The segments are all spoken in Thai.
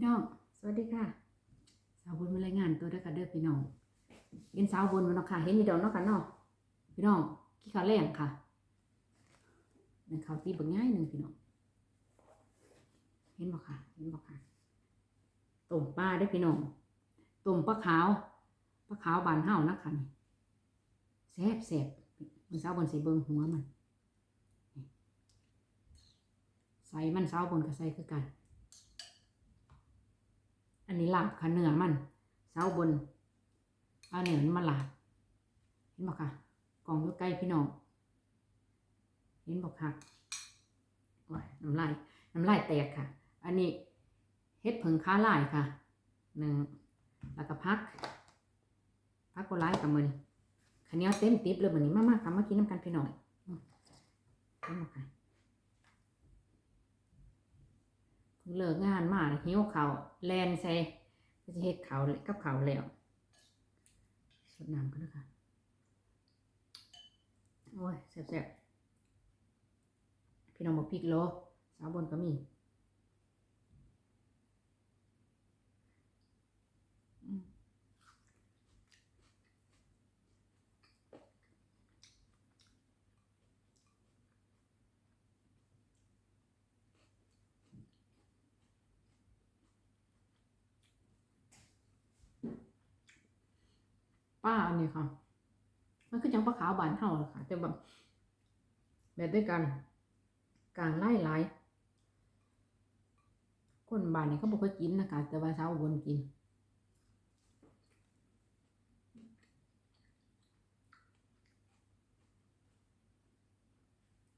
พี่น้อง สวัสดีค่ะ สาวบนมารายงานตัวด้วยกันเด้อพี่น้องเห็นสาวบนมันเนาะค่ะ เห็นนี่ดอกเนาะกันเนาะพี่น้องขี้ขาวแรงค่ะในเขาตีบักง่ายหนึ่งพี่น้อง เห็นบ่ค่ะ เห็นบ่ค่ะต้มปลาได้พี่น้องต้มปลาขาวปลาขาวบานเฮานะคะนี่แซ่บแซ่บมันสาวบนใส่เบิงหัวมัน ใส่มันสาวบนก็ใส่คือกัน อันนี้ลาบค่ะเนื้อมันเสาบนเอาเนื้อมันมาลาบเห็นบอกค่ะกล่องอยู่ใกล้พี่น้องเห็นบอกค่ะโอ้ยน้ำลายน้ำลายแตกค่ะ อันนี้เฮ็ดผงค้าลายค่ะหนึ่งแล้วก็พักพักก็ไล่กับมือนี่ขันนี้เต็มติบเลยมือนี้มากๆค่ะเมากินน้ำกันพี่น้องเห็นบอกค่ะ เลิกงานมาหิวเขาแลนใส่ก็จะเฮ็ดเขากับเขาแล้วสดน้ำกันนะคะโอ้ยแซ่บๆพี่น้องบอกพริกโลสาวบนก็มีอืม ป้าอันนี้ค่ะ มันคือจังปลาขาวบานเท่าเลยค่ะ แต่แบบแบบด้วยกันกลางไล่หลายคนบานนี่เขาบอกว่ากินนะคะแต่ว่าเช้าบนกิน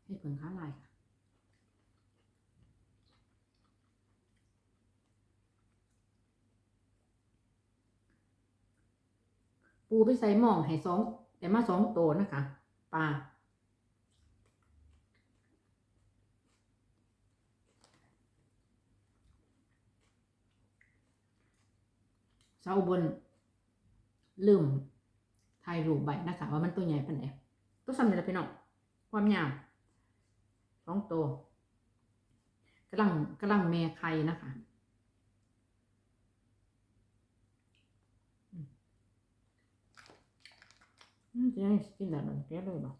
ให้เพิ่งค้าลายค่ะ ปูไปใส่หม้องให้สองแต่มาสองตัวนะคะปลาเสาบนลืมถ่ายรูปใบนะคะว่ามันตัวใหญ่ปานไหนตัวซ้ำนี่แหละพี่น้องความยาวสองตัวกำลังกำลังแม่ไข่นะคะ อืมจะให้กินแบบนั้นแกเลยเหรอ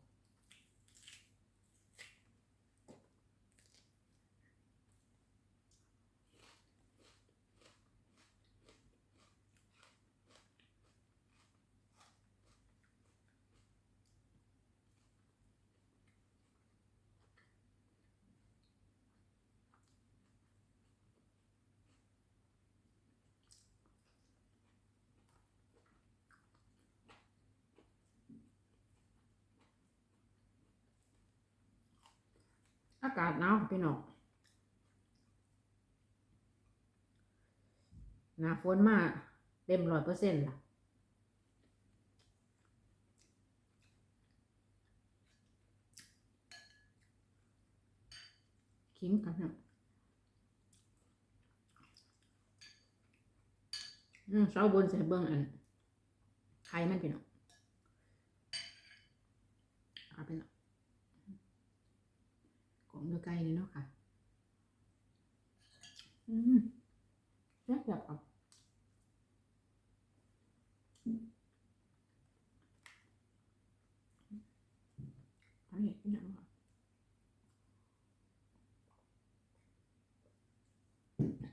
อากาศหนาวพี่น้องหนาฝนมาเต็มร้อยเปอร์เซ็นต์ล่ะขิงกันเนี่ยอืมเสาบนใส่เบิ้งอันไข่มันพี่น้องเอาไปเนาะกล่องเดือไก่เลยเนาะค่ะ อืมแซ่บแบบอะอันนี้เป็นยังไง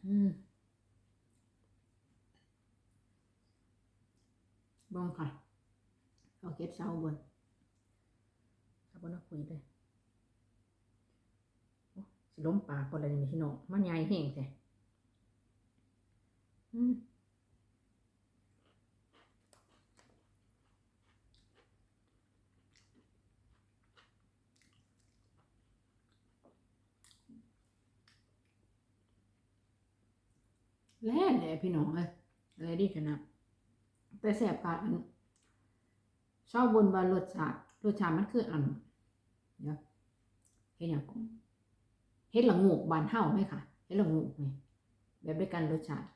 อืม บองค่ะเอาเก็บเสาบนเสาบนเอาคุยเลยสิล้มปากคนอะไรนี่พี่น้องมันใหญ่แห้งแท้อืมแล่แหละพี่น้องเอ้ยอะไรดีขนาด แต่แสบกาอันชอบบนว่ารสชาติรสชาติมันคืออันเดี๋ยวเห็นอย่างก่อนเห็ดละงูบานเห่าไหมคะเห็ดละงูนี่แบบด้วยกันรสชาติ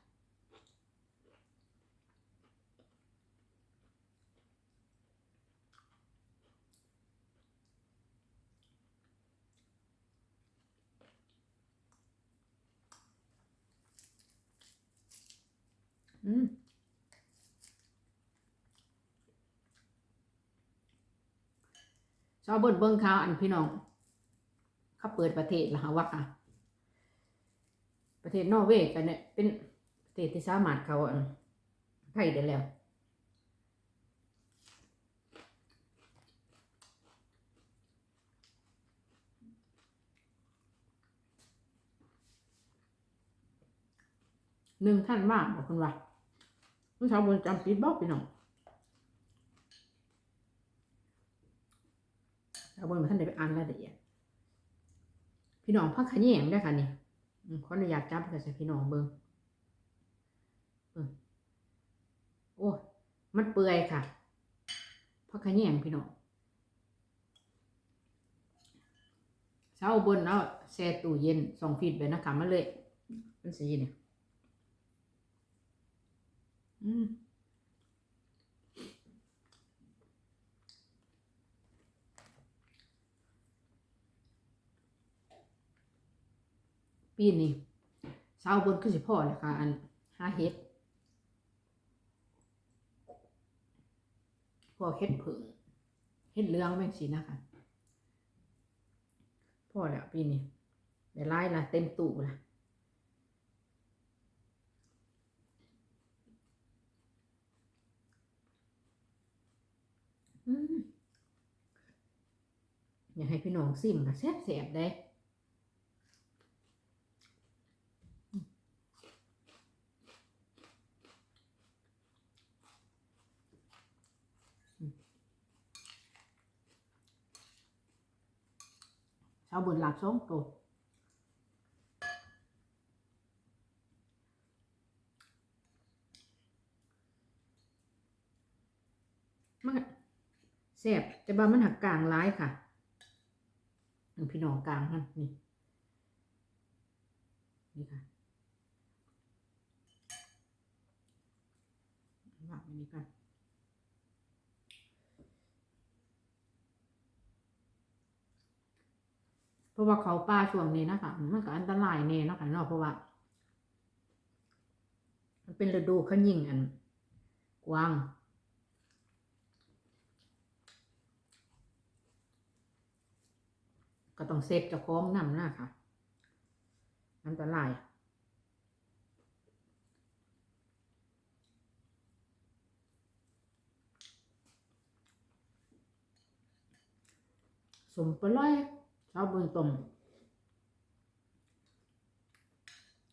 อืม ชาวเบิ้นเบิ้งข่าวอันพี่น้องเขาเปิดประเทศล้วฮะว่าค่ะ ประเทศนอร์เวย์กันเนี่ยเป็นประเทศที่สามารถเขาอันไทยได้แล้วหนึ่งท่านว่าบอกคุณว่าคุณชาวบนจำปิดบอกพี่น้องาวบนมาท่านได้ไปอ่านรายละเอียด พี่น้องพักขะแยงได้ค่ะนี่อืมขออนุญาตจับกับใส่พี่น้องเบิ้งโอ้มันเปื่อยค่ะพักขะแยงพี่น้องเช้าบนเอาแช่ตู้เย็นสองฟีดไปนะคะมาเลยมันสีเนี่ยอืม ปีนี้สาวบนคือสิพ่อแหละค่ะ อันหาเห็ดพวกเห็ดผึ่งเห็ดเลืองแม่งสีนะคะพ่อแล้วปีนี้ได้ไล่ละเต็มตู้ละอืมอยากให้พี่น้องซิมค่ะแซ่บแสบได้ ชาวบนหลับสองตัวมันก็แซ่บแต่ว่ามันหักกลางร้ายค่ะหนึ่งพี่น้องกลางมันนี่นี่ค่ะวางไว้นี่ก่อน เพราะว่าเขาป้าช่วงนี้นะคะมันก็อันตรายแน่นะคะเนาะเพราะว่า มันเป็นฤดูขยิงอันกว้างก็ต้องเซฟเจ้าของนำหน้าค่ะ อันตรายสมปลอย ชาวเบืองตม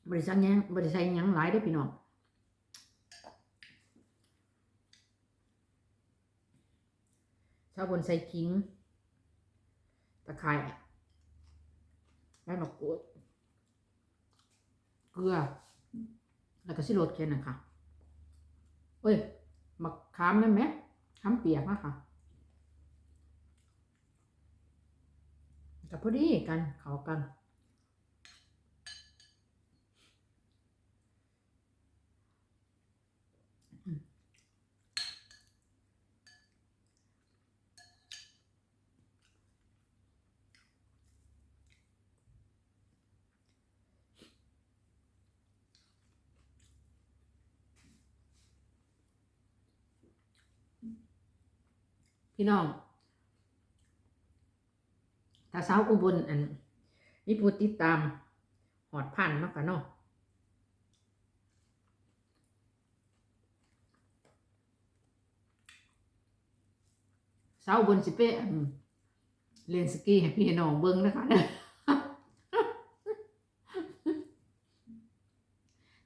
บริษัทยังบริษัทยังหลายได้พี่น้องชาวบนใส่คิง ตะไคร้ใบมะกรูดเกลือ แล้วก็สิโรดแค่นั้นค่ะเอ้ยมะขามนั่นไหมขามเปียกนะคะ กับพอดีกันเขากันพี่น้อง ถ้าสาวอุบลอันมีผู้ติดตามหอดพันเนาะค่ะเนาะสาวอุบลสิเป้อันเล่นสกีให้พี่น้องเบิ้งนะคะเด้อ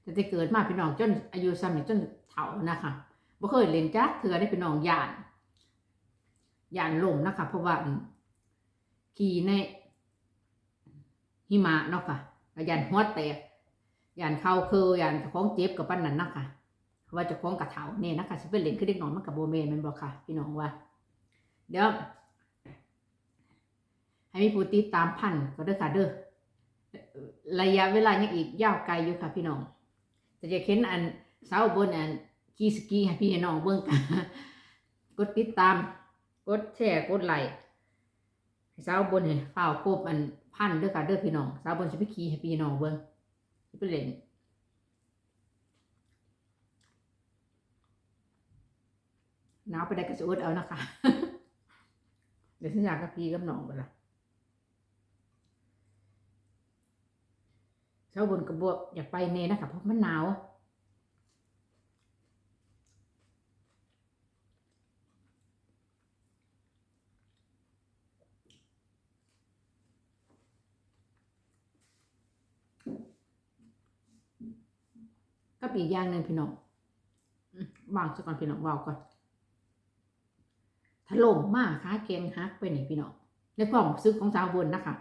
แต่แต่เกิดมาพี่น้องจนอายุซ้ำจนเฒ่านะคะบ่เคยเล่นจักเถื่อได้พี่น้องยานยานลมนะคะเพราะว่า ขี่ในหิมะเนาะค่ะย่านหัวแตกย่านเข่าเคือย่านเจ้าของเจ็บกับปั้นนั้นนะคะเพราะว่าเจ้าของกระเถาเนี่ยนะคะสิเป็นเล่นคือเด็กน้อยมันกับโบเมนมันบอกค่ะ พี่น้องว่า เดี๋ยวให้มีผู้ติดตามพันก็เด้อค่ะเด้อระยะเวลายังอีกยาวไกลอยู่ค่ะ พี่น้องแต่จะเห็นอันเสาบนอันกีสกีให้พี่น้องเบิ่งกันกดติดตาม กดแชร์กดไลค์ สาวบนให้ข้าวโคบอันพันเด้อค่ะเด้อพี่น้องสาวบนสิไปขี่ให้พี่น้องเบิ่งสิไปเล่นหนาวไปได้ก็สิอดเอานะคะเดี๋ยวฉันอยากกับพี่กับน้องไปละสาวบนกระบ่อยากไปเน่นะคะเพราะมันหนาว ก็ปีกอย่างหนึ่งพี่น้องวางซะก่อนพี่น้องวางก่อนถล่มมากค้าเกงฮักไปนี่พี่น้องในความซื้อของสาวบนนะคะ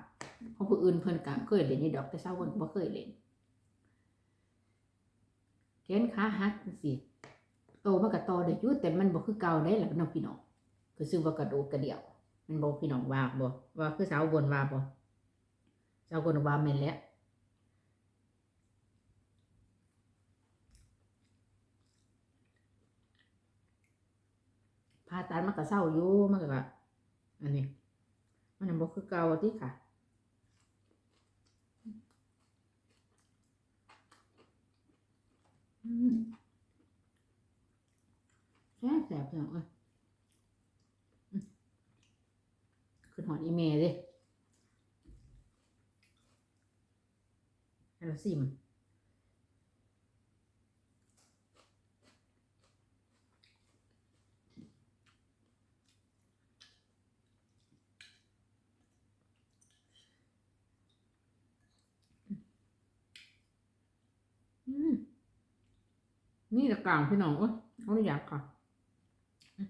ของผู้อื่นเพิ่นกะเคยเล่นนี่ดอกแต่สาวบนบ่เคยเล่นแขนขาหักจังซี่โตมันก็โตได้อยู่แต่มันบ่คือเก่าได้หล่ะน้องพี่น้องคือซื้อว่ากระโดูกระเดี่ยว มันบ่พี่น้องว่าบ่ว่าคือสาวบนว่าบ่สาวบนว่าแม่นแล้ว ผ่าตัดมันก็เศร้าอยู่มันก็อันนี้ มันบอกคือเก่าที่ค่ะแซ่บแซ่บจังเลยอืมขึ้นหอดอีเมลดิให้เราซิม อืม นี่ตะกล่างพี่น้องเอ้ยเขาไม่อยากค่ะอืม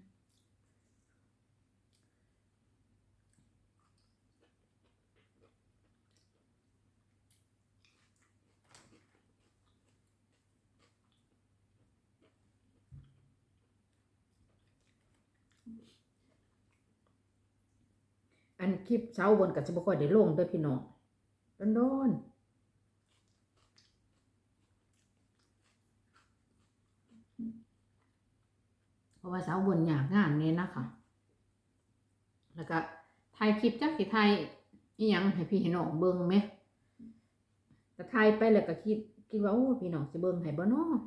อันคลิปเช้าบนกับจะบ่ค่อยได้ลงเด้วยพี่น้องโดนๆ ราะว่าสาวบนอยากงานเนี่ยนะคะ แล้วก็ถ่ายคลิปจักสิถ่ายอีหยังให้พี่ให้น้องเบิ่งไหมแต่ถ่ายไปแล้วก็คิดคิดว่าโอ้พี่น้องสิเบิ่งให้บ่เนาะ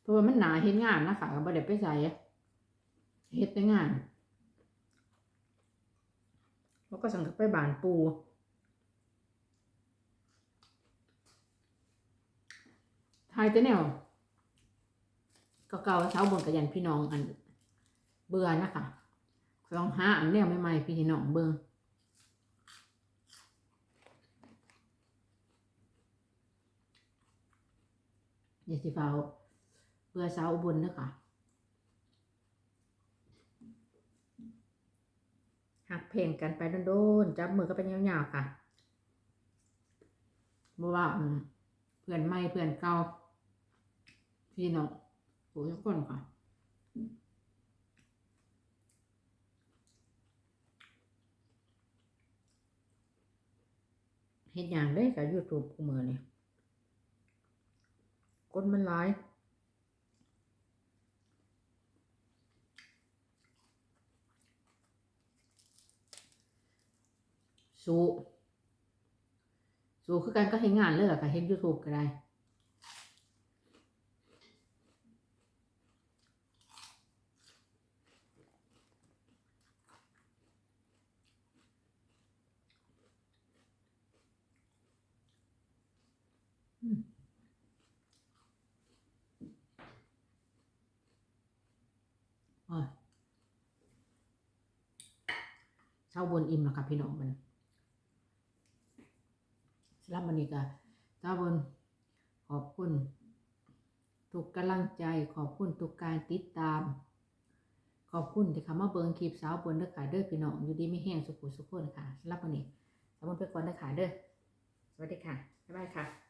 เพราะว่ามันหนาเฮ็ดงานนะคะก็บ่ได้ไปใส่เฮ็ดแต่งานแล้วก็สั่งไปบานปู ทายแต่แนวก็เก่าเช้าบนกับยันพี่น้องอัน เบื่อนะคะลองหาอันแนวใหม่ๆพี่น้องเบิ่งอย่าสิฟ้าวเบื่อเช้าบนเด้อค่ะหักเพลงกันไปโดนๆจับมือก็เป็นยาวๆค่ะบ่ว่าอืมเพื่อนใหม่เพื่อนเก่า พี่น้องโอ้ทุกคนค่ะเห็นอย่างได้กับ YouTube กูมือนี่กดมันร้ายสู้สู้คือกันก็เห็นงานเลยเหรอคะเห็น YouTube ก็ได้ เช้าบนอิ่มแล้วค่ะพี่น้องมันสำหรับวันนี้ก็เช้าบนขอบคุณ ทุกกำลังใจขอบคุณทุกการติดตาม ขอบคุณที่เข้ามาเบิงคลิปสาวบนเด้อค่ะเด้อพี่น้องอยู่ดีไม่แห้งสุขุสุขคนค่ะสำหรับวันนี้สาวบนไปก่อนเด้อค่ะเด้อสวัสดีค่ะบ๊ายบายค่ะ